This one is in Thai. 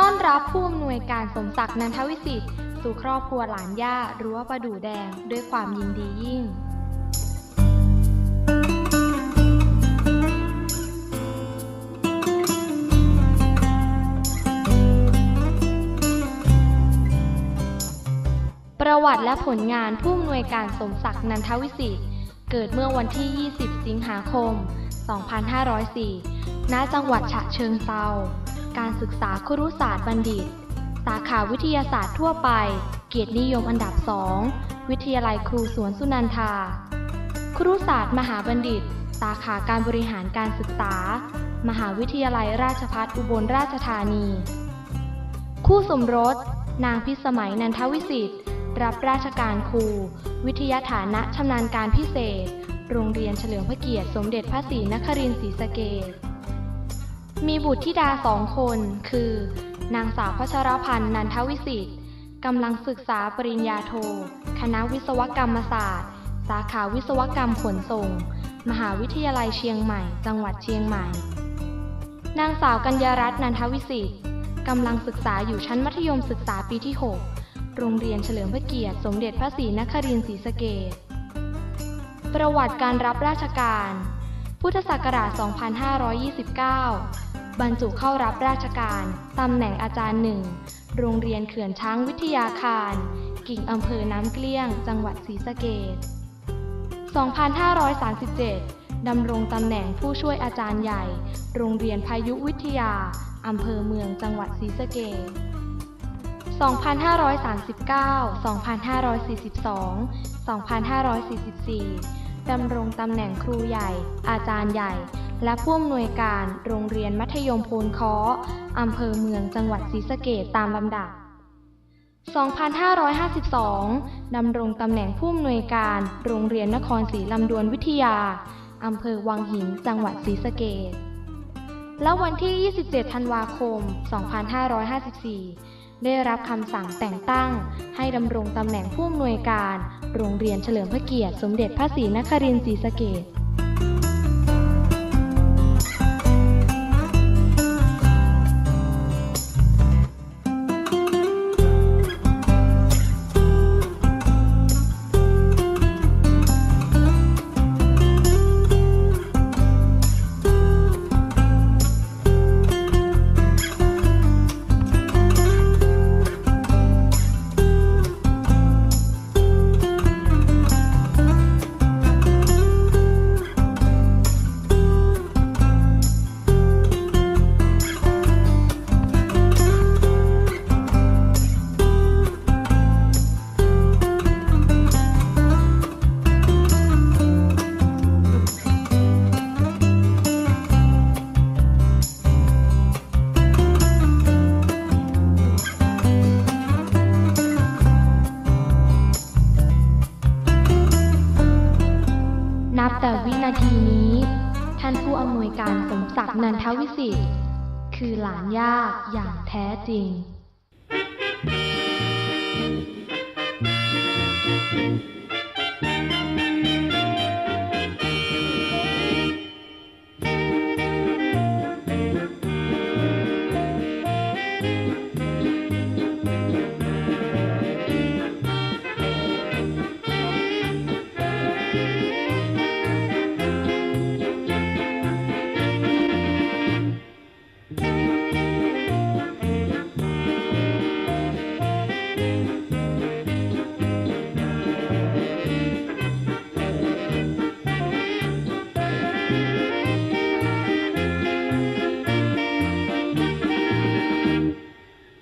้อนรับผู้อำนวยการสมศักดิ์นันทวิสิทธิ์สู่ครอบครัวหลานย่ารั้วประดู่แดงด้วยความยินดียิ่งประวัติและผลงานผู้อำนวยการสมศักดิ์นันทวิสิทธิ์เกิดเมื่อวันที่ 20 สิงหาคม 2504 ณ จังหวัดฉะเชิงเซา การศึกษาครุศาสตร์บัณฑิต สาขาวิทยาศาสตร์ทั่วไป เกียรตินิยมอันดับ2วิทยาลัยครูสวนสุนันทา ครุศาสตร์มหาบัณฑิต สาขาการบริหารการศึกษา มหาวิทยาลัยราชภัฏอุบลราชธานี คู่สมรส นางพิสมัยนันทวิสิทธิ์ รับราชการครู วิทยาฐานะชำนาญการพิเศษ โรงเรียนเฉลิมพระเกียรติสมเด็จพระศรีนครินทร์ศรีสะเกษ มีบุตรธิดาสองคน คือ นางสาวพัชรพันธ์นันทวิสิทธิ์กำลังศึกษาปริญญาโท คณะวิศวกรรมศาสตร์ สาขาวิศวกรรมขนส่ง มหาวิทยาลัยเชียงใหม่ จังหวัดเชียงใหม่ นางสาวกัญญารัตน์นันทวิสิทธิ์กำลังศึกษาอยู่ชั้นมัธยมศึกษาปีที่ 6 โรงเรียนเฉลิมพระเกียรติสมเด็จพระศรีนครินทร์ศรีสะเกษประวัติการรับราชการ พุทธศักราช 2529 บรรจุเข้ารับราชการตำแหน่งอาจารย์หนึ่ง โรงเรียนเขื่อนช้างวิทยาคาร กิ่งอำเภอน้ำเกลี้ยง จังหวัดศรีสะเกษ2537 ดำรงตำแหน่งผู้ช่วยอาจารย์ใหญ่ โรงเรียนพายุวิทยา อำเภอเมืองจังหวัดศรีสะเกษ2539 2542 2544 ดำรงตำแหน่งครูใหญ่ อาจารย์ใหญ่ และผู้อำนวยการโรงเรียนมัธยมโพนค้ออำเภอเมืองจังหวัดศรีสะเกษตามลำดับ 2552 ดำรงตำแหน่งผู้อำนวยการโรงเรียนนครศรีลำดวนวิทยา อำเภอวังหิน จังหวัดศรีสะเกษและวันที่ 27 ธันวาคม 2554 ได้รับคำสั่งแต่งตั้ง ให้ดำรงตำแหน่งผู้อำนวยการ โรงเรียนเฉลิมพระเกียรติ สมเด็จพระศรีนครินทร์ศรีสะเกษ นาทีนี้ ท่านผู้อำนวยการสมศักดิ์นันทวิสิทธิ์คือหลานย่าอย่างแท้จริง